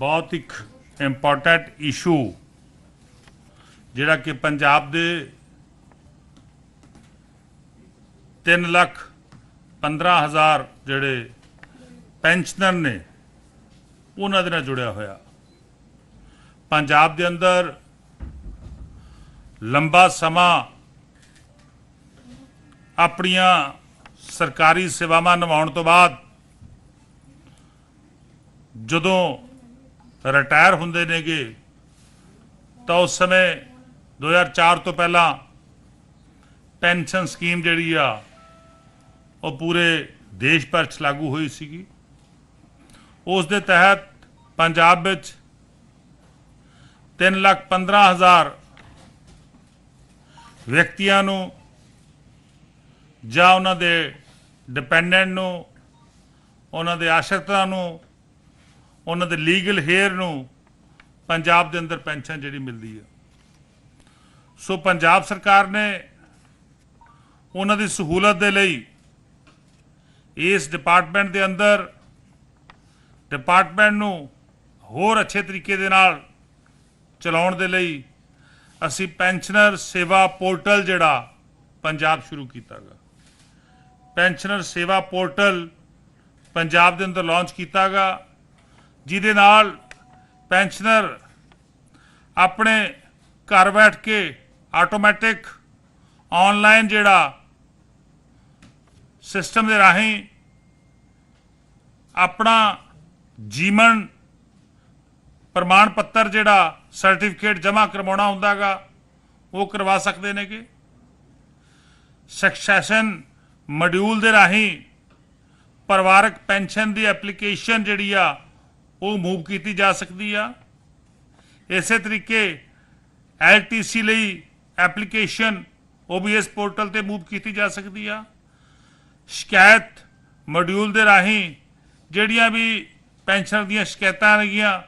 ਬਹੁਤ ਇੱਕ important issue ਜਿਹੜਾ ਕਿ ਪੰਜਾਬ ਦੇ 3 ਲੱਖ 15 ਹਜ਼ਾਰ ਜਿਹੜੇ ਪੈਨਸ਼ਨਰ ਨੇ, ਉਹਨਾਂ ਦੇ ਨਾਲ ਜੁੜਿਆ ਹੋਇਆ। ਪੰਜਾਬ ਦੇ ਅੰਦਰ ਲੰਬਾ ਸਮਾਂ ਆਪਣੀਆਂ ਸਰਕਾਰੀ ਸੇਵਾਵਾਂ ਨਿਭਾਉਣ ਤੋਂ ਬਾਅਦ ਜਦੋਂ ਰਿਟਾਇਰ ਹੁੰਦੇ ਨੇਗੇ, ਤਾਂ ਉਸ ਸਮੇਂ 2004 ਤੋਂ ਪਹਿਲਾਂ ਪੈਨਸ਼ਨ ਸਕੀਮ ਜਿਹੜੀ ਆ, ਉਹ ਪੂਰੇ ਦੇਸ਼ ਭਰ 'ਚ ਲਾਗੂ ਹੋਈ ਸੀਗੀ। ਉਸ ਦੇ ਤਹਿਤ ਪੰਜਾਬ ਵਿੱਚ 3 ਲੱਖ 15 ਹਜ਼ਾਰ ਵਿਅਕਤੀਆਂ ਨੂੰ ਜਾਂ ਉਹਨਾਂ ਦੇ ਡਿਪੈਂਡੈਂਟ ਨੂੰ, ਉਹਨਾਂ ਦੇ ਆਸ਼ਰਿਤਾਂ ਨੂੰ ਉਹਨਾਂ ਦੇ ਲੀਗਲ ਹੇਅਰ ਨੂੰ ਪੰਜਾਬ ਦੇ ਅੰਦਰ ਪੈਨਸ਼ਨ ਜਿਹੜੀ ਮਿਲਦੀ ਹੈ ਸੋ ਪੰਜਾਬ ਸਰਕਾਰ ਨੇ ਉਹਨਾਂ ਦੀ ਸਹੂਲਤ ਦੇ ਲਈ ਇਸ ਡਿਪਾਰਟਮੈਂਟ ਦੇ ਅੰਦਰ ਡਿਪਾਰਟਮੈਂਟ ਨੂੰ ਹੋਰ ਅੱਛੇ ਤਰੀਕੇ ਦੇ ਨਾਲ ਚਲਾਉਣ ਦੇ ਲਈ ਅਸੀਂ ਪੈਨਸ਼ਨਰ ਸੇਵਾ ਪੋਰਟਲ ਜਿਹੜਾ ਪੰਜਾਬ ਸ਼ੁਰੂ ਕੀਤਾਗਾ। ਪੈਨਸ਼ਨਰ ਸੇਵਾ ਪੋਰਟਲ ਪੰਜਾਬ ਦੇ ਅੰਦਰ ਲਾਂਚ ਕੀਤਾਗਾ। ਜਿਹਦੇ ਨਾਲ ਪੈਨਸ਼ਨਰ ਆਪਣੇ ਘਰ ਬੈਠ ਕੇ ਆਟੋਮੈਟਿਕ ਆਨਲਾਈਨ ਜਿਹੜਾ ਸਿਸਟਮ ਦੇ ਰਾਹੀਂ ਆਪਣਾ ਜੀਵਨ ਪ੍ਰਮਾਣ ਪੱਤਰ ਜਿਹੜਾ ਸਰਟੀਫਿਕੇਟ ਜਮ੍ਹਾਂ ਕਰਵਾਉਣਾ ਹੁੰਦਾਗਾ ਉਹ ਕਰਵਾ ਸਕਦੇ ਨੇਗੇ। ਸਕਸੈਸ਼ਨ ਮੋਡਿਊਲ ਦੇ ਰਾਹੀਂ ਪਰਿਵਾਰਕ ਪੈਨਸ਼ਨ ਦੀ ਐਪਲੀਕੇਸ਼ਨ ਜਿਹੜੀ ਆ ਉਹ ਮੂਵ ਕੀਤੀ ਜਾ ਸਕਦੀ ਆ। ਇਸੇ ਤਰੀਕੇ ਐਲਟੀਸੀ ਲਈ ਐਪਲੀਕੇਸ਼ਨ OBS ਪੋਰਟਲ ਤੇ ਮੂਵ ਕੀਤੀ ਜਾ ਸਕਦੀ ਆ। ਸ਼ਿਕਾਇਤ ਮੋਡਿਊਲ ਦੇ ਰਾਹੀਂ ਜਿਹੜੀਆਂ ਵੀ ਪੈਨਸ਼ਨ ਦੀਆਂ ਸ਼ਿਕਾਇਤਾਂ ਹੈਗੀਆਂ,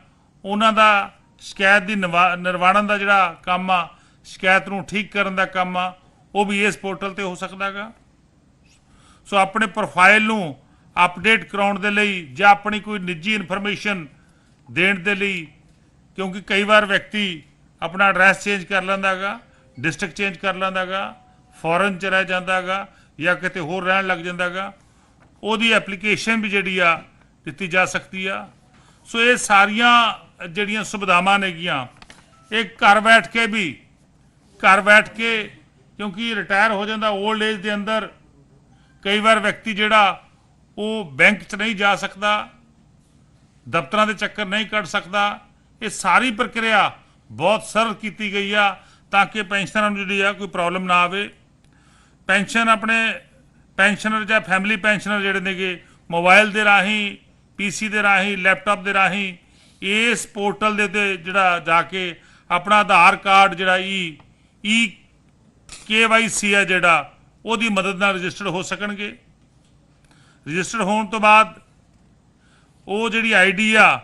ਉਹਨਾਂ ਦਾ ਸ਼ਿਕਾਇਤ ਦੀ ਨਿਵਾ- ਨਿਰਵਾਣਨ ਦਾ ਜਿਹੜਾ ਕੰਮ ਆ, ਸ਼ਿਕਾਇਤ ਨੂੰ ਠੀਕ ਕਰਨ ਦਾ ਕੰਮ ਆ, ਉਹ ਵੀ ਇਸ ਪੋਰਟਲ ਤੇ ਹੋ ਸਕਦਾ ਹੈਗਾ। ਸੋ ਆਪਣੇ ਪ੍ਰੋਫਾਈਲ ਨੂੰ ਅਪਡੇਟ ਕਰਾਉਣ ਦੇ ਲਈ ਜਾਂ ਆਪਣੀ ਕੋਈ ਨਿੱਜੀ ਇਨਫੋਰਮੇਸ਼ਨ ਦੇਣ ਦੇ ਲਈ, ਕਿਉਂਕਿ ਕਈ ਵਾਰ ਵਿਅਕਤੀ ਆਪਣਾ ਐਡਰੈਸ ਚੇਂਜ ਕਰ ਲੈਂਦਾ ਹੈਗਾ, ਡਿਸਟ੍ਰਿਕਟ ਚੇਂਜ ਕਰ ਲੈਂਦਾ ਹੈਗਾ, ਫੋਰਨ ਚ ਰਹਿ ਜਾਂਦਾ ਹੈਗਾ, ਜਾਂ ਕਿਤੇ ਹੋਰ ਰਹਿਣ ਲੱਗ ਜਾਂਦਾ ਹੈਗਾ, ਉਹਦੀ ਐਪਲੀਕੇਸ਼ਨ ਵੀ ਜਿਹੜੀ ਆ ਦਿੱਤੀ ਜਾ ਸਕਦੀ ਆ। ਸੋ ਇਹ ਸਾਰੀਆਂ ਜਿਹੜੀਆਂ ਸੁਵਿਧਾਵਾਂ ਨੇਗੀਆਂ, ਇਹ ਘਰ ਬੈਠ ਕੇ ਵੀ, ਘਰ ਬੈਠ ਕੇ ਕਿਉਂਕਿ ਰਿਟਾਇਰ ਹੋ ਜਾਂਦਾ 올ਡ ਏਜ ਦੇ ਅੰਦਰ, ਕਈ ਵਾਰ ਵਿਅਕਤੀ ਜਿਹੜਾ ਉਹ ਬੈਂਕ 'ਚ ਨਹੀਂ ਜਾ ਸਕਦਾ, ਦਫ਼ਤਰਾਂ ਦੇ ਚੱਕਰ ਨਹੀਂ ਕੱਢ ਸਕਦਾ, ਇਹ ਸਾਰੀ ਪ੍ਰਕਿਰਿਆ ਬਹੁਤ ਸਰਲ ਕੀਤੀ ਗਈ ਆ ਤਾਂ ਕਿ ਪੈਨਸ਼ਨਰਾਂ ਨੂੰ ਜਿਹੜੀ ਆ ਕੋਈ ਪ੍ਰੋਬਲਮ ਨਾ ਆਵੇ। ਪੈਨਸ਼ਨ ਆਪਣੇ ਪੈਨਸ਼ਨਰ ਜਾਂ ਫੈਮਿਲੀ ਪੈਨਸ਼ਨਰ ਜਿਹੜੇ ਨੇਗੇ, ਮੋਬਾਈਲ ਦੇ ਰਾਹੀਂ ਪੀਸੀ ਦੇ ਰਾਹੀਂ, ਲੈਪਟਾਪ ਦੇ ਰਾਹੀਂ, ਇਸ ਪੋਰਟਲ ਦੇ ਉੱਤੇ ਜਿਹੜਾ ਜਾ ਕੇ ਆਪਣਾ ਆਧਾਰ ਕਾਰਡ ਜਿਹੜਾ ਈ ਈ ਕੇਵਾਈਸੀ ਹੈ ਜਿਹੜਾ, ਉਹਦੀ ਮਦਦ ਨਾਲ ਰਜਿਸਟਰਡ ਹੋ ਸਕਣਗੇ। ਰਜਿਸਟਰ ਹੋਣ ਤੋਂ ਬਾਅਦ ਉਹ ਜਿਹੜੀ ਆਈਡੀ ਆ,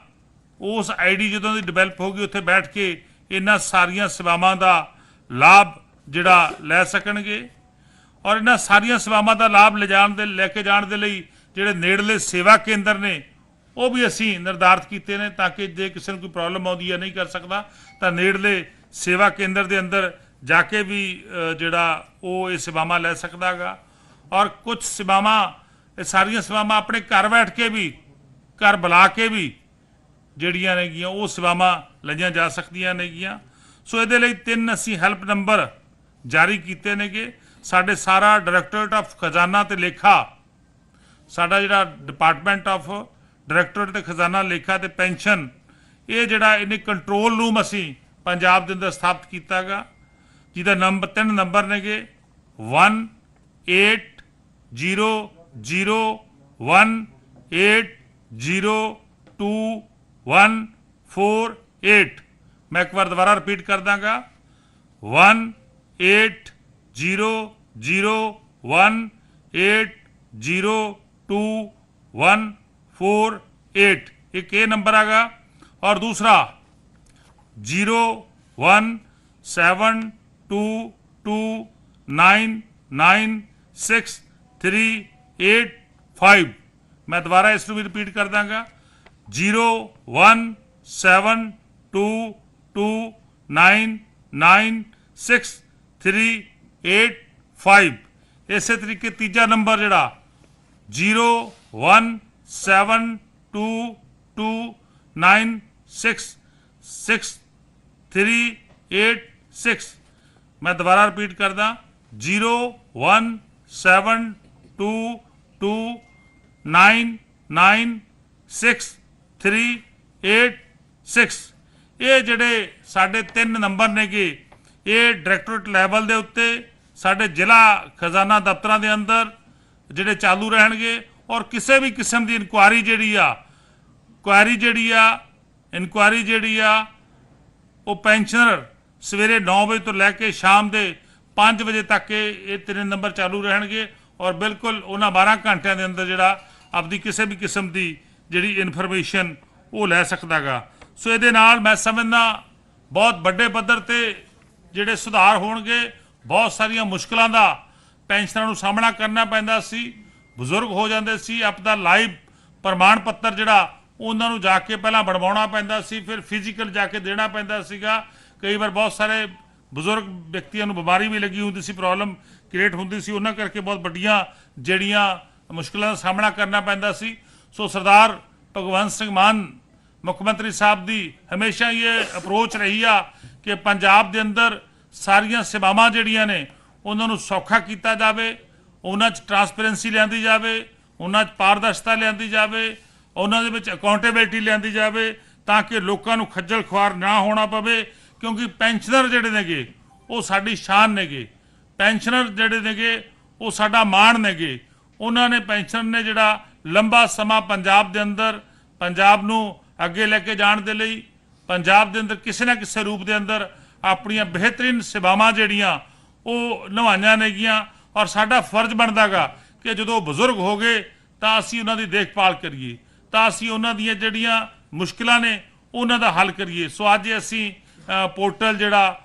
ਉਸ ਆਈਡੀ ਜਦੋਂ ਦੀ ਡਿਵੈਲਪ ਹੋ ਗਈ, ਉੱਥੇ ਬੈਠ ਕੇ ਇਹਨਾਂ ਸਾਰੀਆਂ ਸੇਵਾਵਾਂ ਦਾ ਲਾਭ ਜਿਹੜਾ ਲੈ ਸਕਣਗੇ ਔਰ ਇਹਨਾਂ ਸਾਰੀਆਂ ਸੇਵਾਵਾਂ ਦਾ ਲਾਭ ਲਿਜਾਣ ਦੇ, ਲੈ ਕੇ ਜਾਣ ਦੇ ਲਈ ਜਿਹੜੇ ਨੇੜਲੇ ਸੇਵਾ ਕੇਂਦਰ ਨੇ, ਉਹ ਵੀ ਅਸੀਂ ਨਿਰਧਾਰਤ ਕੀਤੇ ਨੇ ਤਾਂ ਕਿ ਜੇ ਕਿਸੇ ਨੂੰ ਕੋਈ ਪ੍ਰੋਬਲਮ ਆਉਂਦੀ ਹੈ ਨਹੀਂ ਕਰ ਸਕਦਾ, ਤਾਂ ਨੇੜਲੇ ਸੇਵਾ ਕੇਂਦਰ ਦੇ ਅੰਦਰ ਜਾ ਕੇ ਵੀ ਜਿਹੜਾ ਉਹ ਇਹ ਸੇਵਾਵਾਂ ਲੈ ਸਕਦਾਗਾ। ਔਰ ਕੁਝ ਸੇਵਾਵਾਂ ਇਹ ਸਾਰੀਆਂ ਸੇਵਾਵਾਂ ਆਪਣੇ ਘਰ ਬੈਠ ਕੇ ਵੀ, ਘਰ ਬੁਲਾ ਕੇ ਵੀ ਜਿਹੜੀਆਂ ਨੇਗੀਆਂ, ਉਹ ਸੇਵਾਵਾਂ ਲਈਆਂ ਜਾ ਸਕਦੀਆਂ ਨੇਗੀਆਂ। ਸੋ ਇਹਦੇ ਲਈ ਤਿੰਨ ਅਸੀਂ ਹੈਲਪ ਨੰਬਰ ਜਾਰੀ ਕੀਤੇ ਨੇਗੇ। ਸਾਡੇ ਸਾਰਾ ਡਾਇਰੈਕਟੋਰੇਟ ਆਫ ਖਜ਼ਾਨਾ ਤੇ ਲੇਖਾ, ਸਾਡਾ ਜਿਹੜਾ ਡਿਪਾਰਟਮੈਂਟ ਆਫ ਡਾਇਰੈਕਟੋਰੇਟ ਤੇ ਖਜ਼ਾਨਾ, ਲੇਖਾ ਤੇ ਪੈਨਸ਼ਨ, ਇਹ ਜਿਹੜਾ ਇਹਨੇ ਕੰਟਰੋਲ ਰੂਮ ਅਸੀਂ ਪੰਜਾਬ ਦੇ ਅੰਦਰ ਸਥਾਪਿਤ ਕੀਤਾਗਾ, ਜਿਹਦਾ ਨੰਬਰ ਤਿੰਨ ਨੰਬਰ ਨੇਗੇ। Zero one eight zero two one four eight. मैं एक बार दोबारा रिपीट कर दागा। One eight zero zero one eight zero two one four eight. एक ए नंबर आ गया और दूसरा, zero one seven two two nine nine six three 85 ਮੈਂ ਦੁਬਾਰਾ ਇਸ ਨੂੰ ਵੀ ਰਿਪੀਟ ਕਰ ਦਾਂਗਾ। 01722996385 ਇਸੇ ਤਰੀਕੇ ਤੀਜਾ ਨੰਬਰ ਜਿਹੜਾ 01722966386 ਮੈਂ ਦੁਬਾਰਾ ਰਿਪੀਟ ਕਰਦਾ 01722 0172299636 ਇਹ ਜਿਹੜੇ ਸਾਡੇ ਤਿੰਨ ਨੰਬਰ ਨੇਗੇ, ਇਹ ਡਾਇਰੈਕਟੋਰੇਟ ਲੈਵਲ ਦੇ ਉੱਤੇ ਸਾਡੇ ਜ਼ਿਲ੍ਹਾ ਖਜ਼ਾਨਾ ਦਫ਼ਤਰਾਂ ਦੇ ਅੰਦਰ ਜਿਹੜੇ ਚਾਲੂ ਰਹਿਣਗੇ ਔਰ ਕਿਸੇ ਵੀ ਕਿਸਮ ਦੀ ਇਨਕੁਆਰੀ ਜਿਹੜੀ ਆ ਕੁਆਰੀ ਜਿਹੜੀ ਆ ਇਨਕੁਆਰੀ ਜਿਹੜੀ ਆ, ਉਹ ਪੈਨਸ਼ਨਰ ਸਵੇਰੇ 9 ਵਜੇ ਤੋਂ ਲੈ ਕੇ ਸ਼ਾਮ ਦੇ 5 ਵਜੇ ਤੱਕ ਇਹ ਤਿੰਨ ਨੰਬਰ ਚਾਲੂ ਰਹਿਣਗੇ। ਔਰ ਬਿਲਕੁਲ ਉਹਨਾਂ 12 ਘੰਟਿਆਂ ਦੇ ਅੰਦਰ ਜਿਹੜਾ ਆਪਦੀ ਕਿਸੇ ਵੀ ਕਿਸਮ ਦੀ ਜਿਹੜੀ ਇਨਫੋਰਮੇਸ਼ਨ ਉਹ ਲੈ ਸਕਦਾਗਾ। ਸੋ ਇਹਦੇ ਨਾਲ ਮੈਂ ਸਮਝਦਾ ਬਹੁਤ ਵੱਡੇ ਪੱਧਰ ਤੇ ਜਿਹੜੇ ਸੁਧਾਰ ਹੋਣਗੇ, ਬਹੁਤ ਸਾਰੀਆਂ ਮੁਸ਼ਕਲਾਂ ਦਾ ਪੈਨਸ਼ਨਰਾਂ ਨੂੰ ਸਾਹਮਣਾ ਕਰਨਾ ਪੈਂਦਾ ਸੀ, ਬਜ਼ੁਰਗ ਹੋ ਜਾਂਦੇ ਸੀ, ਆਪਦਾ ਲਾਈਵ ਪ੍ਰਮਾਣ ਪੱਤਰ ਜਿਹੜਾ ਉਹਨਾਂ ਨੂੰ ਜਾ ਕੇ ਪਹਿਲਾਂ ਬਣਵਾਉਣਾ ਪੈਂਦਾ ਸੀ, ਫਿਰ ਫਿਜ਼ੀਕਲ ਜਾ ਕੇ ਦੇਣਾ ਪੈਂਦਾ ਸੀਗਾ। ਕਈ ਵਾਰ ਬਹੁਤ ਸਾਰੇ ਬਜ਼ੁਰਗ ਵਿਅਕਤੀਆਂ ਨੂੰ ਬਿਮਾਰੀ ਵੀ ਲੱਗੀ ਹੁੰਦੀ ਸੀ ਪ੍ਰੋਬਲਮ ਕ੍ਰੀਏਟ ਹੁੰਦੀ ਸੀ, ਉਹਨਾਂ ਕਰਕੇ ਬਹੁਤ ਵੱਡੀਆਂ ਜਿਹੜੀਆਂ ਮੁਸ਼ਕਲਾਂ ਦਾ ਸਾਹਮਣਾ ਕਰਨਾ ਪੈਂਦਾ ਸੀ। ਸੋ ਸਰਦਾਰ ਭਗਵੰਤ ਸਿੰਘ ਮਾਨ, ਮੁੱਖ ਮੰਤਰੀ ਸਾਹਿਬ ਦੀ ਹਮੇਸ਼ਾ ਇਹ ਅਪਰੋਚ ਰਹੀ ਆ ਕਿ ਪੰਜਾਬ ਦੇ ਅੰਦਰ ਸਾਰੀਆਂ ਸੇਵਾਵਾਂ ਜਿਹੜੀਆਂ ਨੇ, ਉਹਨਾਂ ਨੂੰ ਸੌਖਾ ਕੀਤਾ ਜਾਵੇ, ਉਹਨਾਂ 'ਚ ਟਰਾਂਸਪੇਰੈਂਸੀ ਲਿਆਂਦੀ ਜਾਵੇ, ਉਹਨਾਂ 'ਚ ਪਾਰਦਰਸ਼ਤਾ ਲਿਆਂਦੀ ਜਾਵੇ, ਉਹਨਾਂ ਦੇ ਵਿੱਚ ਅਕਾਊਂਟੇਬਿਲਟੀ ਲਿਆਂਦੀ ਜਾਵੇ ਤਾਂ ਕਿ ਲੋਕਾਂ ਨੂੰ ਖੱਜਲ ਖੁਆਰ ਨਾ ਹੋਣਾ ਪਵੇ। ਕਿਉਂਕਿ ਪੈਨਸ਼ਨਰ ਜਿਹੜੇ ਨੇਗੇ, ਉਹ ਸਾਡੀ ਸ਼ਾਨ ਨੇਗੇ। ਪੈਨਸ਼ਨਰ ਜਿਹੜੇ ਨੇਗੇ, ਉਹ ਸਾਡਾ ਮਾਣ ਨੇਗੇ। ਉਹਨਾਂ ਨੇ ਪੈਨਸ਼ਨ ਨੇ ਜਿਹੜਾ ਲੰਬਾ ਸਮਾਂ ਪੰਜਾਬ ਦੇ ਅੰਦਰ, ਪੰਜਾਬ ਨੂੰ ਅੱਗੇ ਲੈ ਕੇ ਜਾਣ ਦੇ ਲਈ, ਪੰਜਾਬ ਦੇ ਅੰਦਰ ਕਿਸੇ ਨਾ ਕਿਸੇ ਰੂਪ ਦੇ ਅੰਦਰ ਆਪਣੀਆਂ ਬਿਹਤਰੀਨ ਸੇਵਾਵਾਂ ਜਿਹੜੀਆਂ, ਉਹ ਨਿਭਾਈਆਂ ਨੇਗੀਆਂ। ਔਰ ਸਾਡਾ ਫਰਜ਼ ਬਣਦਾਗਾ ਕਿ ਜਦੋਂ ਬਜ਼ੁਰਗ ਹੋ ਗਏ ਤਾਂ ਅਸੀਂ ਉਹਨਾਂ ਦੀ ਦੇਖਭਾਲ ਕਰੀਏ। ਤਾਂ ਅਸੀਂ ਉਹਨਾਂ ਦੀਆਂ ਜਿਹੜੀਆਂ ਮੁਸ਼ਕਲਾਂ ਨੇ, ਉਹਨਾਂ ਦਾ ਹੱਲ ਕਰੀਏ। ਸੋ ਅੱਜ ਅਸੀਂ ਪੋਰਟਲ ਜਿਹੜਾ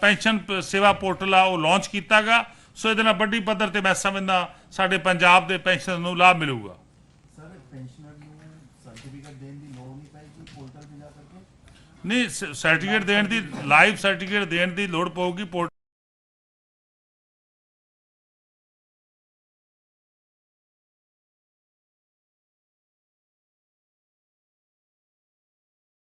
ਪੈਨਸ਼ਨ ਸੇਵਾ ਪੋਰਟਲ ਆ ਉਹ ਲਾਂਚ ਕੀਤਾਗਾ। ਸੋ ਇਹਦੇ ਨਾਲ ਵੱਡੀ ਪੱਧਰ ਤੇ ਮੈਂ ਸਮਝਦਾ ਸਾਡੇ ਪੰਜਾਬ ਦੇ ਪੈਨਸ਼ਨ ਨੂੰ ਲਾਭ ਮਿਲੂਗਾ। ਸਰ ਪੈਨਸ਼ਨਰ ਨੂੰ ਸਰਟੀਫਿਕੇਟ ਦੇਣ ਦੀ ਲੋੜ ਨਹੀਂ ਪਏਗੀ ਪੋਰਟਲ 'ਤੇ ਜਾ ਕਰਕੇ? ਨਹੀਂ ਸਰਟੀਫਿਕੇਟ ਦੇਣ ਦੀ ਲਾਈਵ ਸਰਟੀਫਿਕੇਟ ਦੇਣ ਦੀ ਲੋੜ ਪਊਗੀ ਪੋਰਟਲ